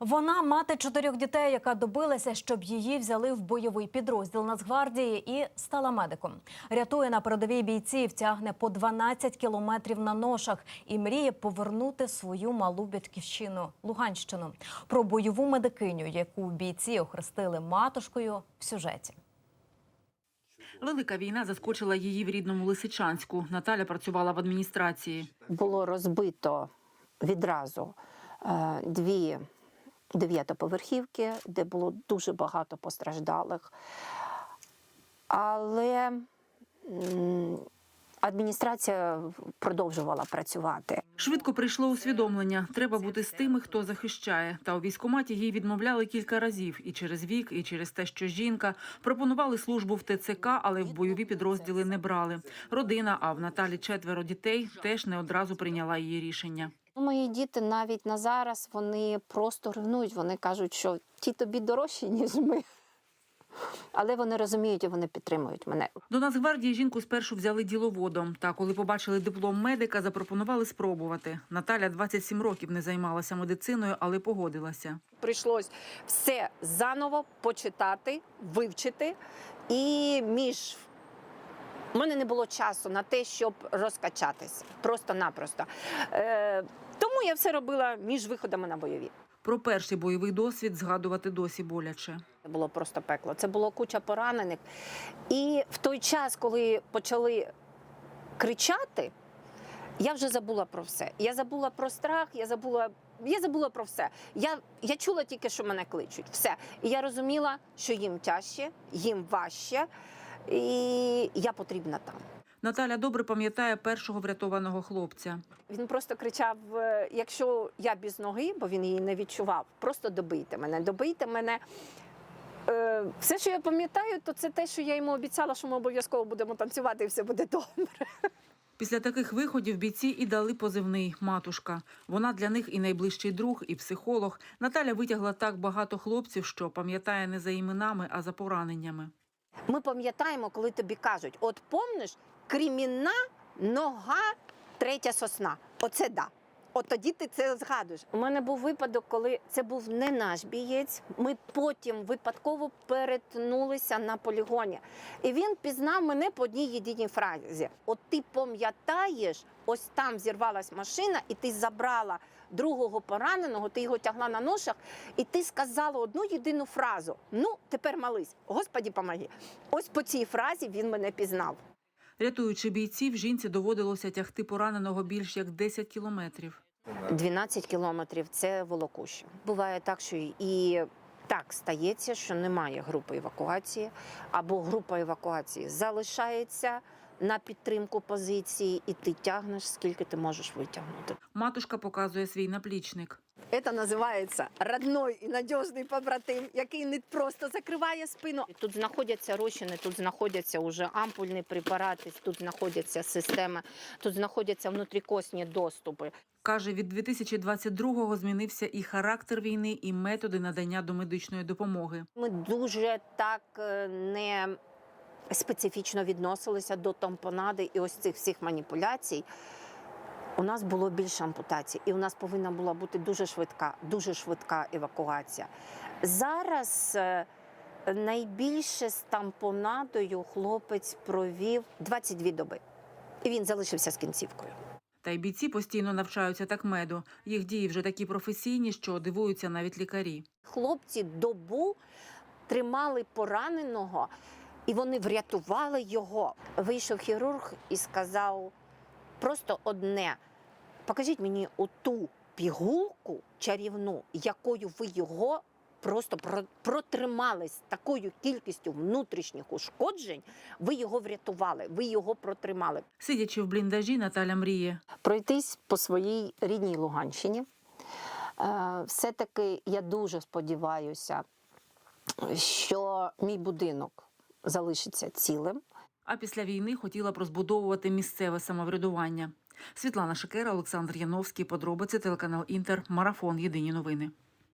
Вона мати чотирьох дітей, яка добилася, щоб її взяли в бойовий підрозділ Нацгвардії і стала медиком. Рятує на передовій бійців, тягне по 12 кілометрів на ношах і мріє повернути свою малу батьківщину Луганщину. Про бойову медикиню, яку бійці охрестили матушкою в сюжеті. Велика війна заскочила її в рідному Лисичанську. Наталя працювала в адміністрації. було розбито відразу е, дві дев'ятоповерхівки, де було дуже багато постраждалих. Але адміністрація продовжувала працювати. Швидко прийшло усвідомлення. Треба бути з тими, хто захищає. Та у військкоматі їй відмовляли кілька разів і через вік, і через те, що жінка пропонували службу в ТЦК, але в бойові підрозділи не брали. Родина, а в Наталі четверо дітей, теж не одразу прийняла її рішення. Мої діти навіть на зараз вони просто ревнують. Вони кажуть, що ті тобі дорожчі, ніж ми. Але вони розуміють і вони підтримують мене. До Нацгвардії жінку спершу взяли діловодом. Та коли побачили диплом медика, запропонували спробувати. Наталя 27 років не займалася медициною, але погодилася. Прийшлось все заново почитати, вивчити. І між у мене не було часу на те, щоб розкачатися. Просто-напросто. Е, тому я все робила між виходами на бойові. Про перший бойовий досвід згадувати досі боляче. Це було просто пекло. Це було куча поранених. І в той час, коли почали кричати, я вже забула про все. Я забула про страх, я забула. Я забула про все. Я, я чула тільки, що мене кличуть. Все. І я розуміла, що їм тяжче, їм важче, і я потрібна там. Наталя добре пам'ятає першого врятованого хлопця. Він просто кричав: е, якщо я без ноги, бо він її не відчував, просто добийте мене, добийте мене. Е, Все, що я пам'ятаю, то це те, що я йому обіцяла, що ми обов'язково будемо танцювати, і все буде добре. Після таких виходів бійці і дали позивний матушка. Вона для них і найближчий друг, і психолог. Наталя витягла так багато хлопців, що пам'ятає не за іменами, а за пораненнями. Ми пам'ятаємо, коли тобі кажуть: от помниш, кремінна нога, третя сосна. Оце да. От тоді ти це згадуєш. У мене був випадок, коли це був не наш бієць. Ми потім випадково перетнулися на полігоні. І він пізнав мене по одній єдиній фразі: От ти пам'ятаєш, ось там зірвалась машина, і ти забрала другого пораненого, ти його тягла на ношах, і ти сказала одну єдину фразу: Ну, тепер молись, Господі помоги. Ось по цій фразі він мене пізнав. Рятуючи бійців, жінці доводилося тягти пораненого більш як 10 кілометрів. 12 кілометрів це волокуще. Буває так, що і так стається, що немає групи евакуації, або група евакуації залишається на підтримку позиції, і ти тягнеш, скільки ти можеш витягнути. Матушка показує свій наплічник. Це називається родной і надіжний побратим, який не просто закриває спину. Тут знаходяться розчини, тут знаходяться уже ампульні препарати, тут знаходяться системи, тут знаходяться внутрікосні доступи. Каже, від 2022-го змінився і характер війни, і методи надання домедичної допомоги. Ми дуже так е, не специфічно відносилися до тампонади і ось цих всіх маніпуляцій. У нас було більше ампутацій, і у нас повинна була бути дуже швидка, дуже швидка евакуація. Зараз е, найбільше з тампонадою хлопець провів 22 доби, і він залишився з кінцівкою. Та й бійці постійно навчаються так меду. Їх дії вже такі професійні, що дивуються навіть лікарі. Хлопці добу тримали пораненого, і вони врятували його. Вийшов хірург і сказав просто одне: покажіть мені оту пігулку чарівну, якою ви його. Просто про- протримались з такою кількістю внутрішніх ушкоджень, ви його врятували, ви його протримали. Сидячи в бліндажі, Наталя мріє. пройтись по своїй рідній Луганщині. Е, Все-таки я дуже сподіваюся, що мій будинок залишиться цілим. А після війни хотіла б розбудовувати місцеве самоврядування. Світлана Шикера, Олександр Яновський. Подробиці телеканал Інтер. Марафон. Єдині новини.